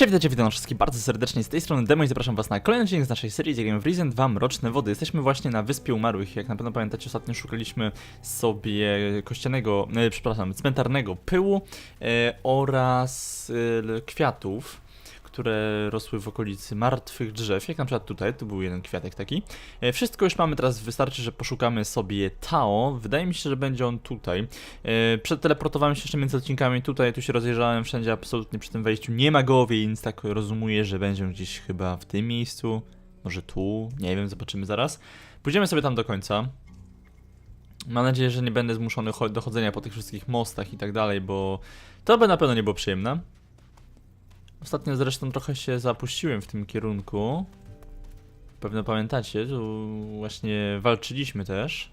Cześć, witajcie, witam wszystkich bardzo serdecznie. Z tej strony Demo i zapraszam was na kolejny odcinek z naszej serii Zagramy w Risen 2 Mroczne Wody. Jesteśmy właśnie na Wyspie Umarłych, jak na pewno pamiętacie, ostatnio szukaliśmy sobie kościanego, e, przepraszam, cmentarnego pyłu e, oraz e, kwiatów, które rosły w okolicy martwych drzew, jak na przykład tutaj, tu był jeden kwiatek taki. E, wszystko już mamy, teraz wystarczy, że poszukamy sobie Tao. Wydaje mi się, że będzie on tutaj. E, Przeteleportowałem się jeszcze między odcinkami tutaj, tu się rozejrzałem wszędzie, absolutnie przy tym wejściu nie ma go, więc tak rozumuję, że będzie gdzieś chyba w tym miejscu, może tu, nie wiem, zobaczymy zaraz. Pójdziemy sobie tam do końca. Mam nadzieję, że nie będę zmuszony do chodzenia po tych wszystkich mostach i tak dalej, bo to by na pewno nie było przyjemne. Ostatnio zresztą trochę się zapuściłem w tym kierunku. Pewno pamiętacie, tu właśnie walczyliśmy też.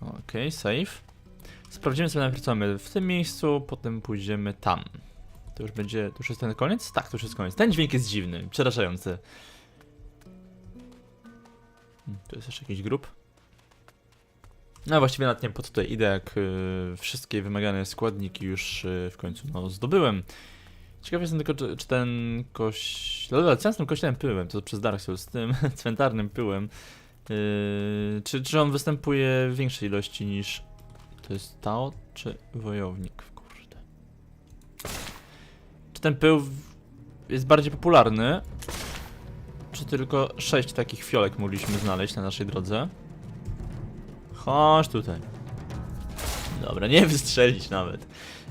Okej, save. Sprawdzimy sobie najpierw co mamy w tym miejscu, potem pójdziemy tam. To już będzie, to już jest ten koniec? Tak, to już jest koniec. Ten dźwięk jest dziwny, przerażający. Hmm, Tu jest jeszcze jakiś grób. No właściwie nawet nie po tutaj idę, jak y, wszystkie wymagane składniki już y, w końcu no, zdobyłem. Ciekaw jestem tylko, czy, czy ten koś... Dobra, co z tym kościelem pyłem, to przez Dark Souls, z tym cmentarnym pyłem, yy, czy, czy on występuje w większej ilości niż... To jest Tao, czy Wojownik? Kurde. Czy ten pył jest bardziej popularny? Czy tylko sześć takich fiolek mogliśmy znaleźć na naszej drodze? Chodź tutaj. Dobra, nie wystrzelić nawet.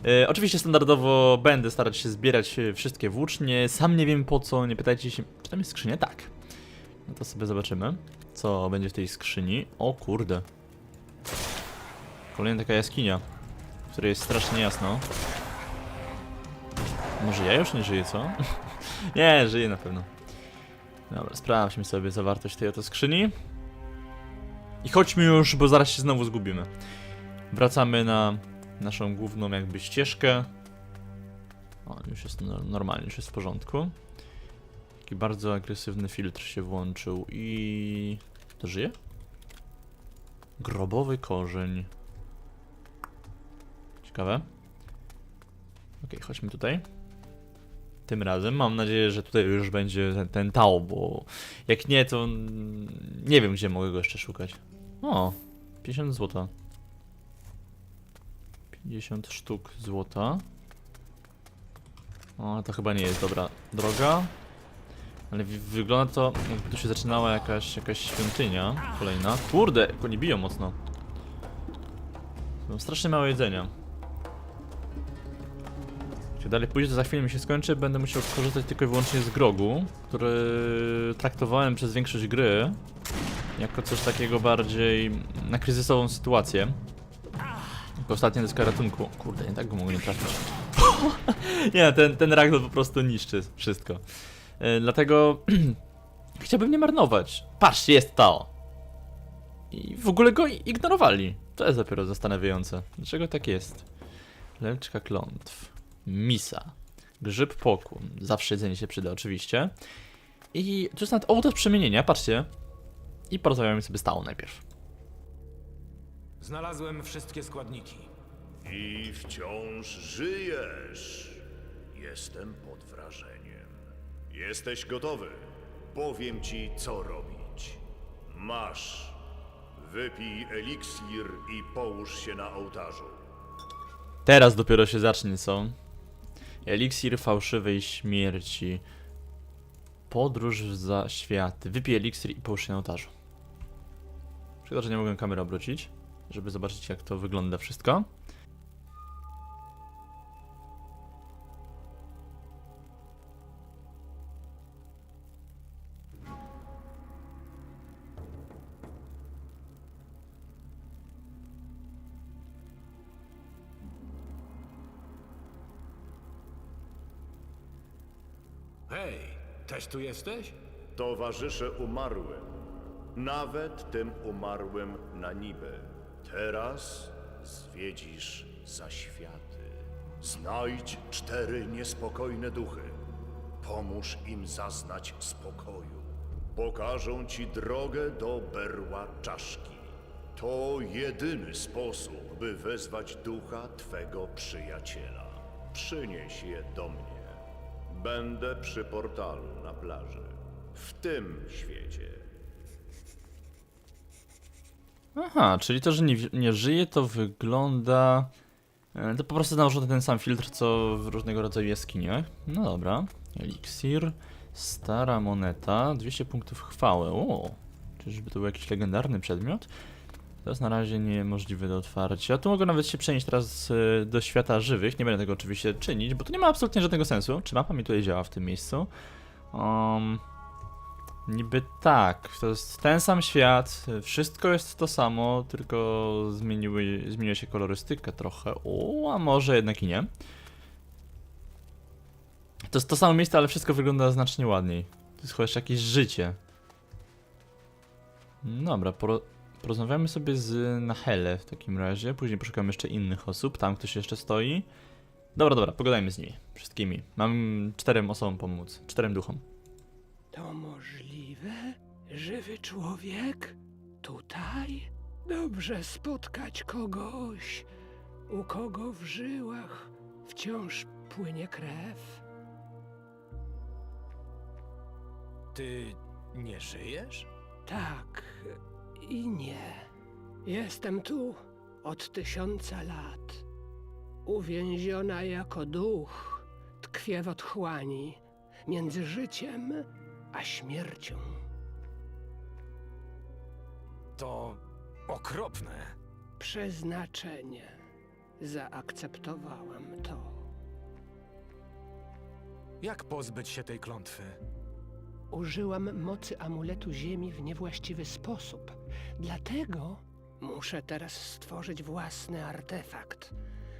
E, oczywiście standardowo będę starać się zbierać e, wszystkie włócznie. Sam nie wiem po co, nie pytajcie się. Czy tam jest skrzynia? Tak. No to sobie zobaczymy, co będzie w tej skrzyni. O kurde. Kolejna taka jaskinia, w której jest strasznie jasno. Może ja już nie żyję, co? nie, żyję na pewno. Dobra, sprawdźmy sobie zawartość tej oto skrzyni. I chodźmy już, bo zaraz się znowu zgubimy. Wracamy na naszą główną jakby ścieżkę. O, już jest no- normalnie, już jest w porządku. Taki bardzo agresywny filtr się włączył i... To żyje? Grobowy korzeń. Ciekawe. Okej, chodźmy tutaj. Tym razem mam nadzieję, że tutaj już będzie ten, ten Tao, bo jak nie, to nie wiem, gdzie mogę go jeszcze szukać. O, 50 złota. 50 sztuk złota. O, to chyba nie jest dobra droga. Ale wygląda to, jakby tu się zaczynała jakaś, jakaś świątynia kolejna. Kurde, oni biją mocno. Mam strasznie mało jedzenia. Jak dalej pójdzie, to za chwilę mi się skończy, będę musiał korzystać tylko i wyłącznie z grogu, który traktowałem przez większość gry jako coś takiego bardziej na kryzysową sytuację. Ostatnia deska ratunku. Kurde, nie tak go mogę nie trafić. nie, ten, ten ragdoll po prostu niszczy wszystko. E, dlatego chciałbym nie marnować. Patrzcie, jest Tao. I w ogóle go ignorowali. To jest dopiero zastanawiające. Dlaczego tak jest? Leczka klątw. Misa. Grzyb poku. Zawsze jedzenie się przyda, oczywiście. I tu jest nawet ołtarz przemienienia, patrzcie. I porozmawiamy sobie z najpierw. Znalazłem wszystkie składniki. I wciąż żyjesz. Jestem pod wrażeniem. Jesteś gotowy. Powiem ci, co robić. Masz. Wypij eliksir i połóż się na ołtarzu. Teraz dopiero się zacznie, co? Eliksir fałszywej śmierci. Podróż za światy. Wypij eliksir i połóż się na ołtarzu. Szkoda, że nie mogłem kamery obrócić, żeby zobaczyć jak to wygląda wszystko. Hej, też tu jesteś? Towarzysze umarłym. Nawet tym umarłym na niby. Teraz zwiedzisz zaświaty. Znajdź cztery niespokojne duchy. Pomóż im zaznać spokoju. Pokażą ci drogę do berła czaszki. To jedyny sposób, by wezwać ducha twego przyjaciela. Przynieś je do mnie. Będę przy portalu na plaży. W tym świecie. Aha, czyli to, że nie, nie żyje, to wygląda... e, To po prostu nałożony ten sam filtr, co w różnego rodzaju jaskiniach. No dobra. Eliksir, stara moneta, 200 punktów chwały. O, czyżby to był jakiś legendarny przedmiot? To jest na razie niemożliwe do otwarcia. Tu mogę nawet się przenieść teraz e, do świata żywych. Nie będę tego oczywiście czynić, bo to nie ma absolutnie żadnego sensu. Czy mapa mi tutaj działa w tym miejscu? Um, Niby tak, to jest ten sam świat, wszystko jest to samo, tylko zmieniły, zmieniła się kolorystyka trochę. O, a może jednak i nie. To jest to samo miejsce, ale wszystko wygląda znacznie ładniej. To jest chociaż jakieś życie. Dobra, poro porozmawiamy sobie z Nahele w takim razie, później poszukamy jeszcze innych osób, tam ktoś jeszcze stoi. Dobra, dobra, pogadajmy z nimi, wszystkimi. Mam czterem osobom pomóc, czterem duchom. To możliwe? Żywy człowiek? Tutaj? Dobrze spotkać kogoś, u kogo w żyłach wciąż płynie krew. Ty nie żyjesz? Tak i nie. Jestem tu od tysiąca lat. Uwięziona jako duch, tkwię w otchłani między życiem a śmiercią. To okropne. Przeznaczenie. Zaakceptowałam to. Jak pozbyć się tej klątwy? Użyłam mocy amuletu ziemi w niewłaściwy sposób. Dlatego muszę teraz stworzyć własny artefakt,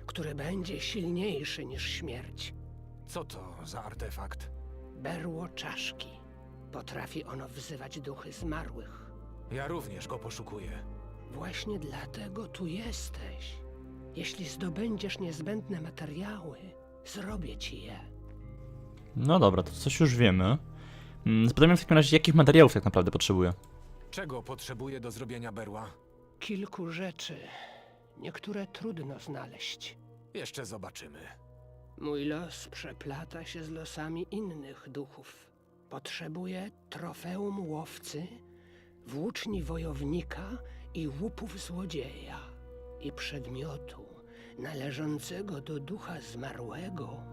który będzie silniejszy niż śmierć. Co to za artefakt? Berło czaszki. Potrafi ono wzywać duchy zmarłych. Ja również go poszukuję. Właśnie dlatego tu jesteś. Jeśli zdobędziesz niezbędne materiały, zrobię ci je. No dobra, to coś już wiemy. Mm, Zapytajmy w takim razie, jakich materiałów tak naprawdę potrzebuję. Czego potrzebuję do zrobienia berła? Kilku rzeczy. Niektóre trudno znaleźć. Jeszcze zobaczymy. Mój los przeplata się z losami innych duchów. Potrzebuję trofeum łowcy, włóczni wojownika i łupów złodzieja. I przedmiotu należącego do ducha zmarłego,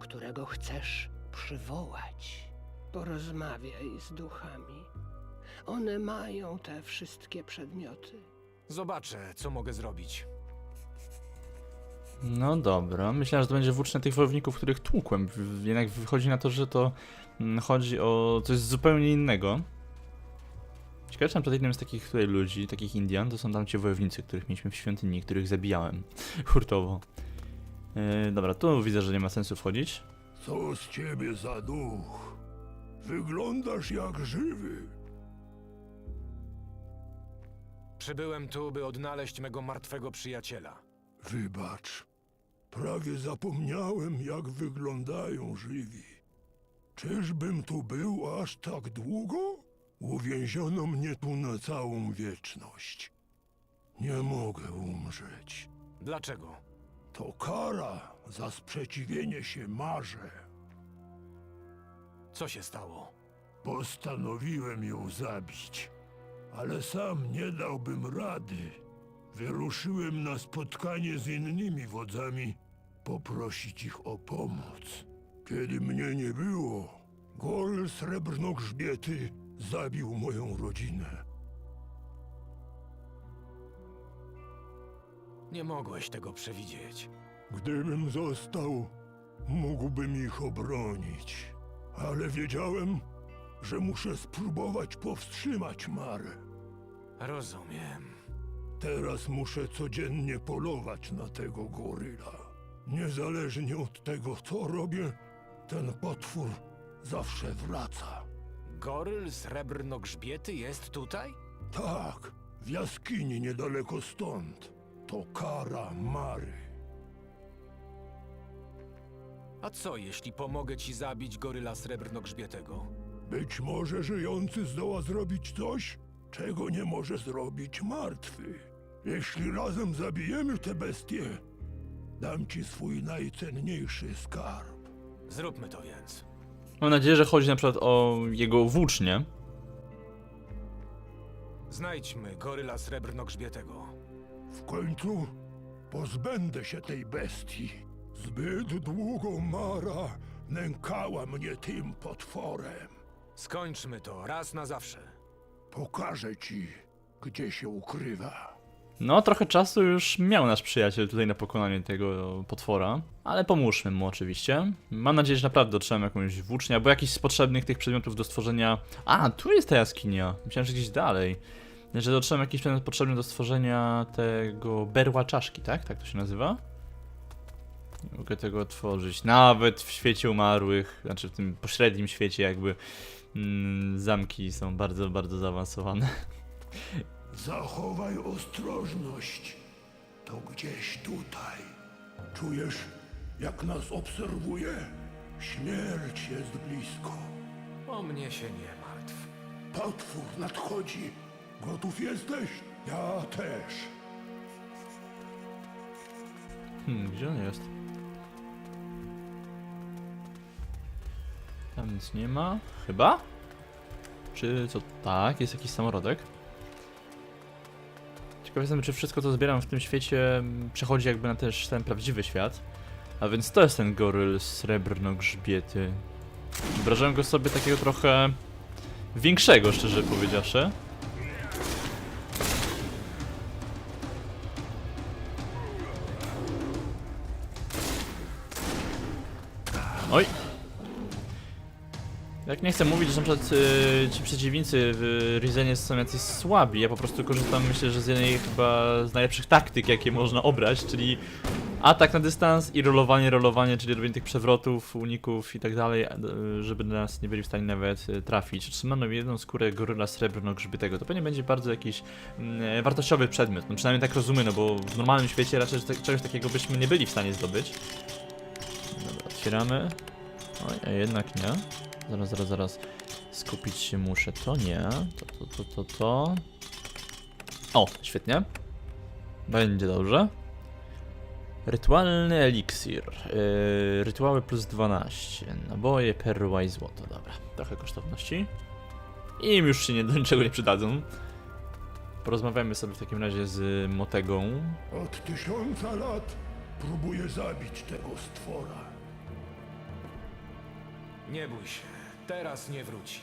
którego chcesz przywołać. Porozmawiaj z duchami. One mają te wszystkie przedmioty. Zobaczę, co mogę zrobić. No dobra, myślałem, że to będzie włócznia tych wojowników, których tłukłem. Jednak wychodzi na to, że to mm, chodzi o coś zupełnie innego. Ciekawe, czy na przykład jednym z takich tutaj ludzi, takich Indian, to są tam ci wojownicy, których mieliśmy w świątyni, których zabijałem hurtowo. Yy, dobra, tu widzę, że nie ma sensu wchodzić. Co z ciebie za duch? Wyglądasz jak żywy. Przybyłem tu, by odnaleźć mego martwego przyjaciela. Wybacz. Prawie zapomniałem, jak wyglądają żywi. Czyżbym tu był aż tak długo? Uwięziono mnie tu na całą wieczność. Nie mogę umrzeć. Dlaczego? To kara za sprzeciwienie się marze. Co się stało? Postanowiłem ją zabić, ale sam nie dałbym rady. Wyruszyłem na spotkanie z innymi wodzami, poprosić ich o pomoc. Kiedy mnie nie było, Gol Srebrnogrzbiety zabił moją rodzinę. Nie mogłeś tego przewidzieć. Gdybym został, mógłbym ich obronić. Ale wiedziałem, że muszę spróbować powstrzymać Marę. Rozumiem. Teraz muszę codziennie polować na tego goryla. Niezależnie od tego, co robię, ten potwór zawsze wraca. Goryl srebrnogrzbiety jest tutaj? Tak, w jaskini niedaleko stąd. To kara Mary. A co, jeśli pomogę ci zabić goryla srebrnogrzbietego? Być może żyjący zdoła zrobić coś, czego nie może zrobić martwy. Jeśli razem zabijemy tę bestię, dam ci swój najcenniejszy skarb. Zróbmy to więc. Mam nadzieję, że chodzi na przykład o jego włócznie. Znajdźmy goryla srebrnogrzbietego. W końcu pozbędę się tej bestii. Zbyt długo Mara nękała mnie tym potworem. Skończmy to raz na zawsze. Pokażę ci, gdzie się ukrywa. No, trochę czasu już miał nasz przyjaciel tutaj na pokonanie tego potwora, ale pomóżmy mu oczywiście. Mam nadzieję, że naprawdę dotrzemy jakąś włócznię, albo jakiś z potrzebnych tych przedmiotów do stworzenia... A, tu jest ta jaskinia. Myślałem, że gdzieś dalej. Że dotrzemy jakiś przedmiot potrzebny do stworzenia tego berła czaszki, tak? Tak to się nazywa? Nie mogę tego otworzyć. Nawet w świecie umarłych, znaczy w tym pośrednim świecie jakby mm, zamki są bardzo, bardzo zaawansowane. Zachowaj ostrożność. To gdzieś tutaj. Czujesz, jak nas obserwuje? Śmierć jest blisko. O mnie się nie martw. Potwór nadchodzi. Gotów jesteś? Ja też. Hmm, gdzie on jest? Tam nic nie ma. Chyba? Czy co? Tak, jest jakiś samorodek. Ciekaw jestem, czy wszystko co zbieram w tym świecie mm, przechodzi jakby na też ten prawdziwy świat. A więc to jest ten goryl srebrno-grzbiety. Wyobrażałem go sobie takiego trochę większego, szczerze powiedziawszy. Oj! Jak nie chcę mówić, że na przykład y, ci przeciwnicy w Rizenie są jacyś słabi, ja po prostu korzystam myślę, że z jednej chyba z najlepszych taktyk, jakie można obrać, czyli atak na dystans i rolowanie, rolowanie, czyli robienie tych przewrotów, uników i tak dalej, y, żeby nas nie byli w stanie nawet y, trafić. Trzymano jedną skórę goryla srebrno-grzbytego. To pewnie będzie bardzo jakiś mm, wartościowy przedmiot, no przynajmniej tak rozumiem, no bo w normalnym świecie raczej te- czegoś takiego byśmy nie byli w stanie zdobyć. Dobra, otwieramy. Oj, a jednak nie. Zaraz, zaraz, zaraz. Skupić się muszę. To nie. To, to, to, to, to. O, świetnie. Będzie dobrze. Rytualny eliksir. Yy, rytuały plus 12. Naboje, perła i złoto. Dobra, trochę kosztowności. I im już się nie, do niczego nie przydadzą. Porozmawiamy sobie w takim razie z Motegą. Od tysiąca lat próbuję zabić tego stwora. Nie bój się, teraz nie wróci.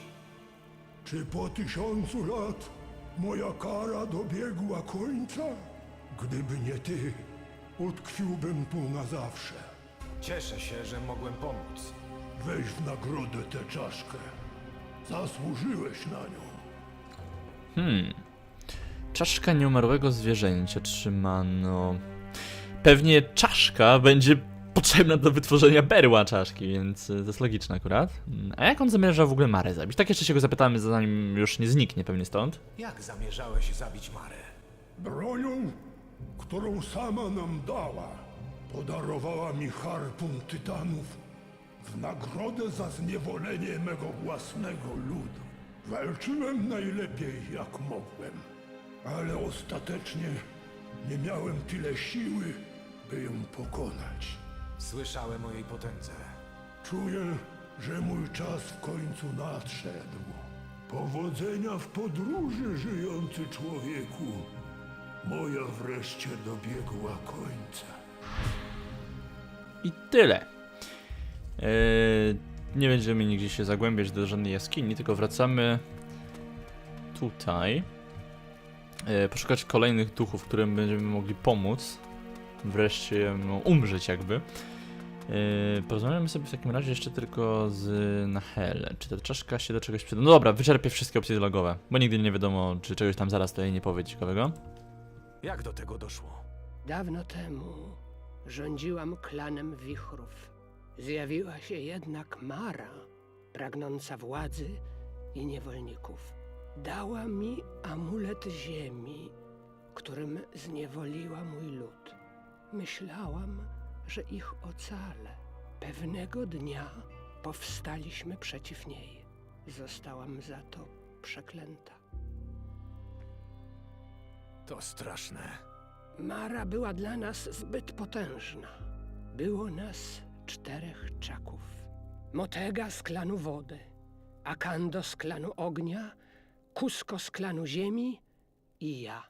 Czy po tysiącu lat moja kara dobiegła końca? Gdyby nie ty, utkwiłbym tu na zawsze. Cieszę się, że mogłem pomóc. Weź w nagrodę tę czaszkę. Zasłużyłeś na nią. Hmm. Czaszka nieumarłego zwierzęcia trzymano. Pewnie czaszka będzie potrzebna do wytworzenia berła czaszki, więc y, to jest logiczne akurat. Mm, A jak on zamierza w ogóle Marę zabić? Tak jeszcze się go zapytamy, zanim już nie zniknie pewnie stąd. Jak zamierzałeś zabić Marę? Bronią, którą sama nam dała, podarowała mi harpun tytanów w nagrodę za zniewolenie mego własnego ludu. Walczyłem najlepiej jak mogłem, ale ostatecznie nie miałem tyle siły, by ją pokonać. Słyszałem o jej potędze. Czuję, że mój czas w końcu nadszedł. Powodzenia w podróży, żyjący człowieku. Moja wreszcie dobiegła końca. I tyle. Eee, nie będziemy nigdzie się zagłębiać do żadnej jaskini, tylko wracamy tutaj. Eee, poszukać kolejnych duchów, którym będziemy mogli pomóc. Wreszcie no, umrzeć jakby. Eee, porozmawiamy sobie w takim razie jeszcze tylko z Nahel. Czy ta czaszka się do czegoś przyda? No dobra, wyczerpię wszystkie opcje dialogowe, bo nigdy nie wiadomo, czy czegoś tam zaraz tutaj nie powie ciekawego. Jak do tego doszło? Dawno temu rządziłam klanem wichrów. Zjawiła się jednak Mara, pragnąca władzy i niewolników. Dała mi amulet ziemi, którym zniewoliła mój lud. Myślałam, że ich ocalę. Pewnego dnia powstaliśmy przeciw niej. Zostałam za to przeklęta. To straszne. Mara była dla nas zbyt potężna. Było nas czterech czaków. Motega z klanu wody, Akando z klanu ognia, Kusko z klanu ziemi i ja.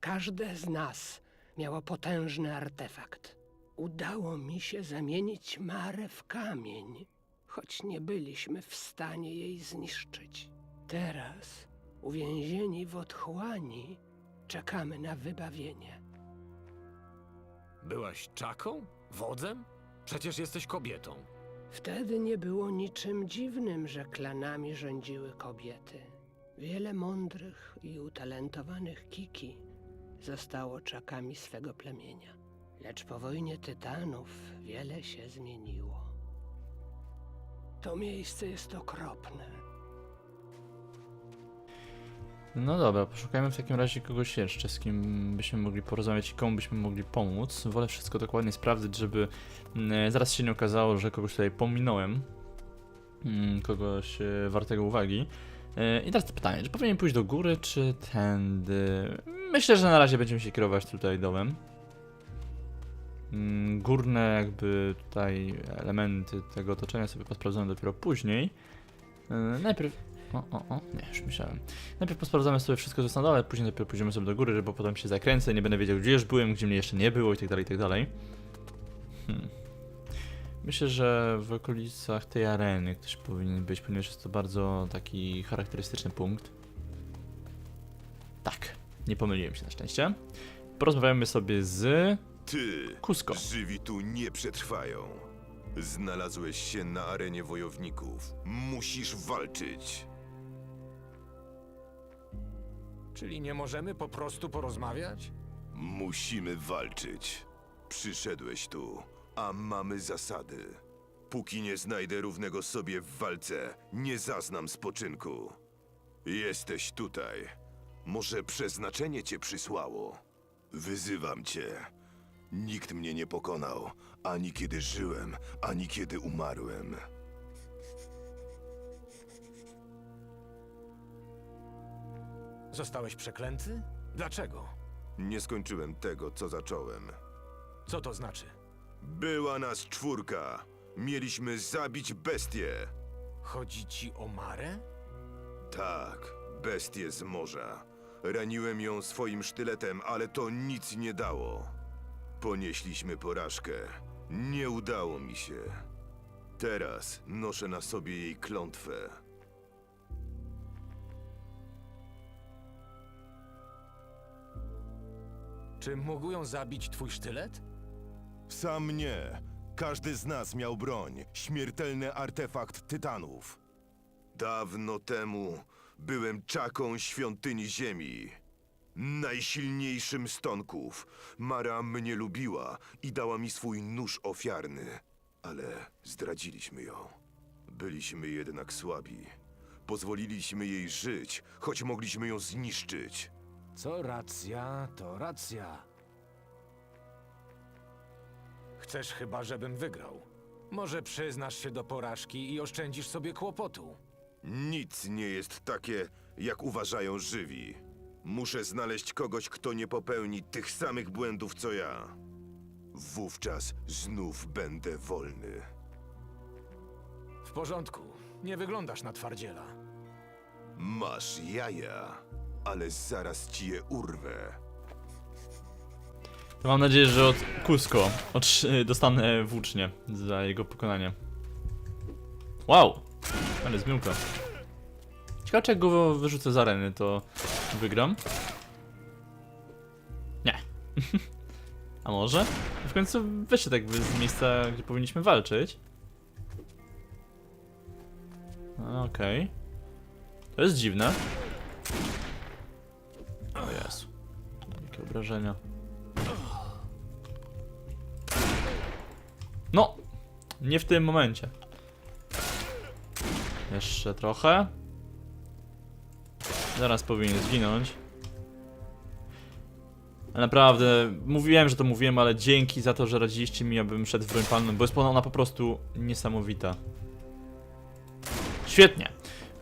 Każde z nas miało potężny artefakt. Udało mi się zamienić Marę w kamień, choć nie byliśmy w stanie jej zniszczyć. Teraz, uwięzieni w otchłani, czekamy na wybawienie. Byłaś czaką? Wodzem? Przecież jesteś kobietą. Wtedy nie było niczym dziwnym, że klanami rządziły kobiety. Wiele mądrych i utalentowanych kiki zostało czakami swego plemienia. Lecz po wojnie tytanów wiele się zmieniło. To miejsce jest okropne. No dobra, poszukajmy w takim razie kogoś jeszcze, z kim byśmy mogli porozmawiać i komu byśmy mogli pomóc. Wolę wszystko dokładnie sprawdzić, żeby mm, zaraz się nie okazało, że kogoś tutaj pominąłem. Mm, Kogoś e, wartego uwagi. E, I teraz pytanie, czy powinien pójść do góry, czy tędy? Myślę, że na razie będziemy się kierować tutaj dołem. Mm, Górne jakby tutaj elementy tego otoczenia sobie posprawdzamy dopiero później. E, Najpierw... O, o, o, nie, już myślałem. Najpierw posprawdzamy sobie wszystko, co jest na później dopiero pójdziemy sobie do góry, bo potem się zakręcę nie będę wiedział, gdzie już byłem, gdzie mnie jeszcze nie było i tak dalej, i tak dalej. Hmm. Myślę, że w okolicach tej areny ktoś powinien być, ponieważ jest to bardzo taki charakterystyczny punkt. Nie pomyliłem się na szczęście. Porozmawiamy sobie z Ty, Kusko. żywi tu nie przetrwają. Znalazłeś się na arenie wojowników. Musisz walczyć. Czyli nie możemy po prostu porozmawiać? Musimy walczyć. Przyszedłeś tu, a mamy zasady. Póki nie znajdę równego sobie w walce, nie zaznam spoczynku. Jesteś tutaj. Może przeznaczenie cię przysłało. Wyzywam cię. Nikt mnie nie pokonał, ani kiedy żyłem, ani kiedy umarłem. Zostałeś przeklęty? Dlaczego? Nie skończyłem tego, co zacząłem. Co to znaczy? Była nas czwórka. Mieliśmy zabić bestię. Chodzi ci o Marę? Tak, bestię z morza. Raniłem ją swoim sztyletem, ale to nic nie dało. Ponieśliśmy porażkę. Nie udało mi się. Teraz noszę na sobie jej klątwę. Czy mógł ją zabić twój sztylet? Sam nie. Każdy z nas miał broń. Śmiertelny artefakt tytanów. Dawno temu byłem czaką świątyni ziemi. Najsilniejszym stonków. Mara mnie lubiła i dała mi swój nóż ofiarny. Ale zdradziliśmy ją. Byliśmy jednak słabi. Pozwoliliśmy jej żyć, choć mogliśmy ją zniszczyć. Co racja, to racja. Chcesz chyba, żebym wygrał. Może przyznasz się do porażki i oszczędzisz sobie kłopotu. Nic nie jest takie, jak uważają żywi. Muszę znaleźć kogoś, kto nie popełni tych samych błędów co ja. Wówczas znów będę wolny. W porządku, nie wyglądasz na twardziela. Masz jaja, ale zaraz ci je urwę. To mam nadzieję, że od Kusko dostanę włócznie za jego pokonanie. Wow! Ale zmyłka. Ciekawe, czy jak go wyrzucę z areny, to wygram? Nie. A może? W końcu wyszedł jakby z miejsca, gdzie powinniśmy walczyć. A, Okej. To jest dziwne. O Jezu. Jakie obrażenia. No! Nie w tym momencie. Jeszcze trochę. Zaraz powinien zginąć. Naprawdę, mówiłem, że to mówiłem, ale dzięki za to, że radziliście mi, abym szedł w broń palną, bo jest ona po prostu niesamowita. Świetnie.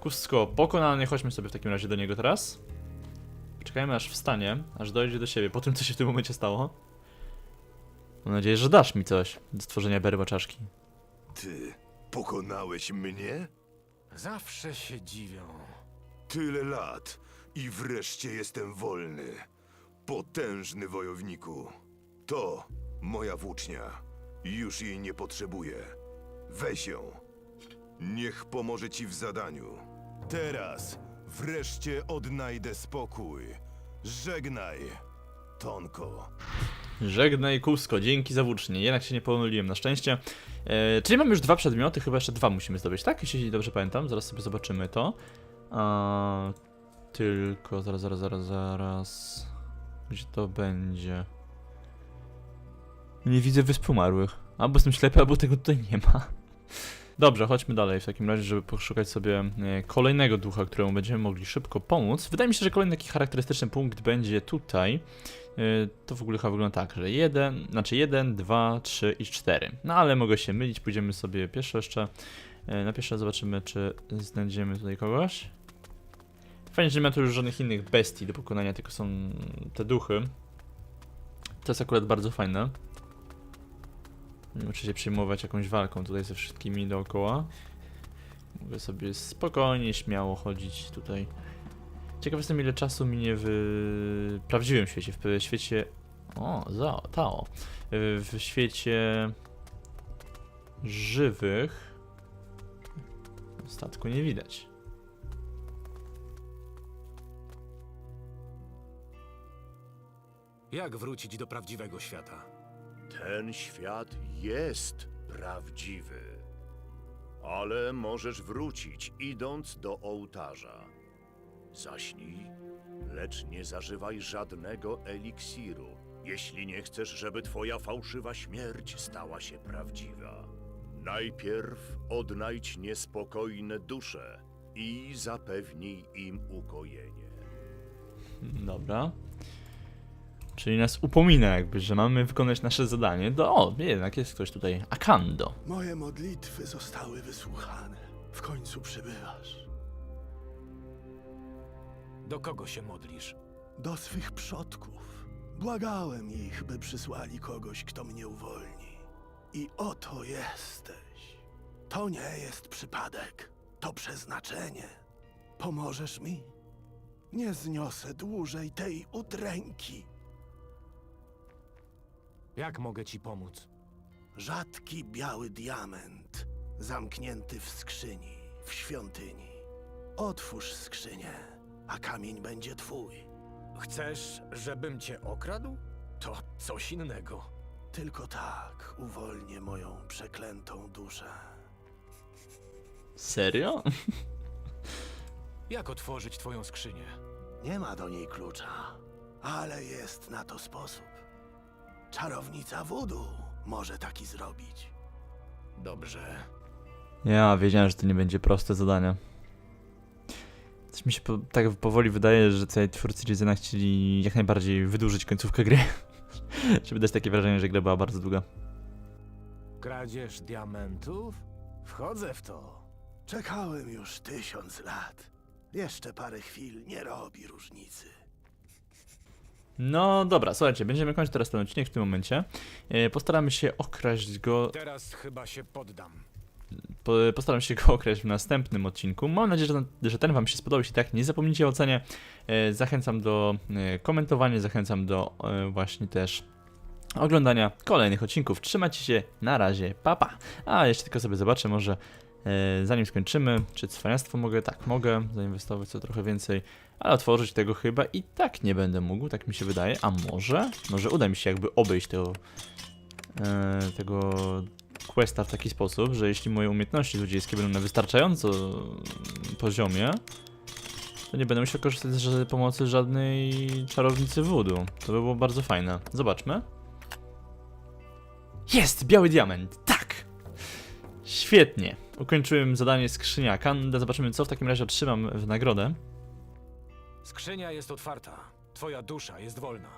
Kustko pokonany, chodźmy sobie w takim razie do niego teraz. Poczekajmy aż wstanie, aż dojdzie do siebie, po tym co się w tym momencie stało. Mam nadzieję, że dasz mi coś do stworzenia berła czaszki. Ty Pokonałeś mnie? Zawsze się dziwią. Tyle lat i wreszcie jestem wolny. Potężny wojowniku. To moja włócznia. Już jej nie potrzebuję. Weź ją. Niech pomoże ci w zadaniu. Teraz wreszcie odnajdę spokój. Żegnaj, Tonko. Żegnaj Kusko, dzięki za włócznie. Jednak się nie pomyliłem na szczęście. E, czyli mamy już dwa przedmioty, chyba jeszcze dwa musimy zdobyć, tak? Jeśli dobrze pamiętam, zaraz sobie zobaczymy to. A, tylko, zaraz, zaraz, zaraz, zaraz. Gdzie to będzie? Nie widzę wysp umarłych. Albo jestem ślepy, albo tego tutaj nie ma. Dobrze, chodźmy dalej w takim razie, żeby poszukać sobie e, kolejnego ducha, któremu będziemy mogli szybko pomóc. Wydaje mi się, że kolejny taki charakterystyczny punkt będzie tutaj. Y, To w ogóle chyba wygląda tak, że 1, znaczy 1, 2, 3 i 4. No ale mogę się mylić, pójdziemy sobie pieszo jeszcze. Y, Na pierwsze zobaczymy, czy znajdziemy tutaj kogoś. Fajnie, że nie ma tu już żadnych innych bestii do pokonania, tylko są te duchy. To jest akurat bardzo fajne. Nie muszę się przejmować jakąś walką tutaj ze wszystkimi dookoła. Mogę sobie spokojnie, śmiało chodzić tutaj. Ciekaw jestem ile czasu minie w prawdziwym świecie, w świecie... O, za, Tao. W świecie żywych statku nie widać. Jak wrócić do prawdziwego świata? Ten świat jest prawdziwy. Ale możesz wrócić, idąc do ołtarza. Zaśnij, lecz nie zażywaj żadnego eliksiru, jeśli nie chcesz, żeby twoja fałszywa śmierć stała się prawdziwa. Najpierw odnajdź niespokojne dusze i zapewnij im ukojenie. Dobra. Czyli nas upomina jakby, że mamy wykonać nasze zadanie. Do, o, jednak jest ktoś tutaj. Akando. Moje modlitwy zostały wysłuchane. W końcu przybywasz. Do kogo się modlisz? Do swych przodków. Błagałem ich, by przysłali kogoś, kto mnie uwolni. I oto jesteś. To nie jest przypadek. To przeznaczenie. Pomożesz mi? Nie zniosę dłużej tej udręki. Jak mogę ci pomóc? Rzadki biały diament, zamknięty w skrzyni, w świątyni. Otwórz skrzynię, a kamień będzie twój. Chcesz, żebym cię okradł? To coś innego. Tylko tak uwolnię moją przeklętą duszę. Serio? Jak otworzyć twoją skrzynię? Nie ma do niej klucza, ale jest na to sposób. Czarownica wudu może taki zrobić. Dobrze. Ja wiedziałem, że to nie będzie proste zadanie. Coś mi się po, tak powoli wydaje, że tutaj twórcy Jedzena chcieli jak najbardziej wydłużyć końcówkę gry. Żeby dać takie wrażenie, że gra była bardzo długa. Kradzież diamentów? Wchodzę w to. Czekałem już tysiąc lat. Jeszcze parę chwil nie robi różnicy. No dobra, słuchajcie, będziemy kończyć teraz ten odcinek w tym momencie. E, Postaramy się okraść go Teraz chyba się poddam. Po, postaram się go okraść w następnym odcinku. Mam nadzieję, że ten, że ten Wam się spodobał. Jeśli tak, nie zapomnijcie o ocenie. E, Zachęcam do e, komentowania, zachęcam do właśnie też oglądania kolejnych odcinków. Trzymajcie się, na razie, papa. Pa. A jeszcze tylko sobie zobaczę, może zanim skończymy, czy cwaniactwo mogę? Tak, mogę zainwestować co trochę więcej, ale otworzyć tego chyba i tak nie będę mógł, tak mi się wydaje. A może? Może uda mi się jakby obejść tego, e, tego questa w taki sposób, że jeśli moje umiejętności złodziejskie będą na wystarczająco poziomie, to nie będę musiał korzystać z pomocy żadnej czarownicy voodoo. To by było bardzo fajne. Zobaczmy. Jest! Biały diament! Świetnie. Ukończyłem zadanie skrzynia Kanda. Zobaczymy, co w takim razie otrzymam w nagrodę. Skrzynia jest otwarta. Twoja dusza jest wolna.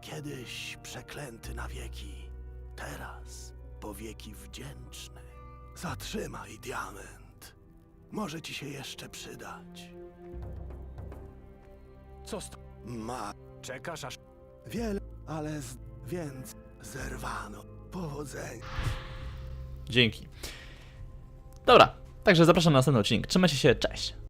Kiedyś przeklęty na wieki, teraz po wieki wdzięczny. Zatrzymaj diament. Może ci się jeszcze przydać. Co z... Ma Czekasz aż... wiele, ale z... więc zerwano. Powodzenia. Dzięki. Dobra, także zapraszam na następny odcinek. Trzymajcie się, cześć!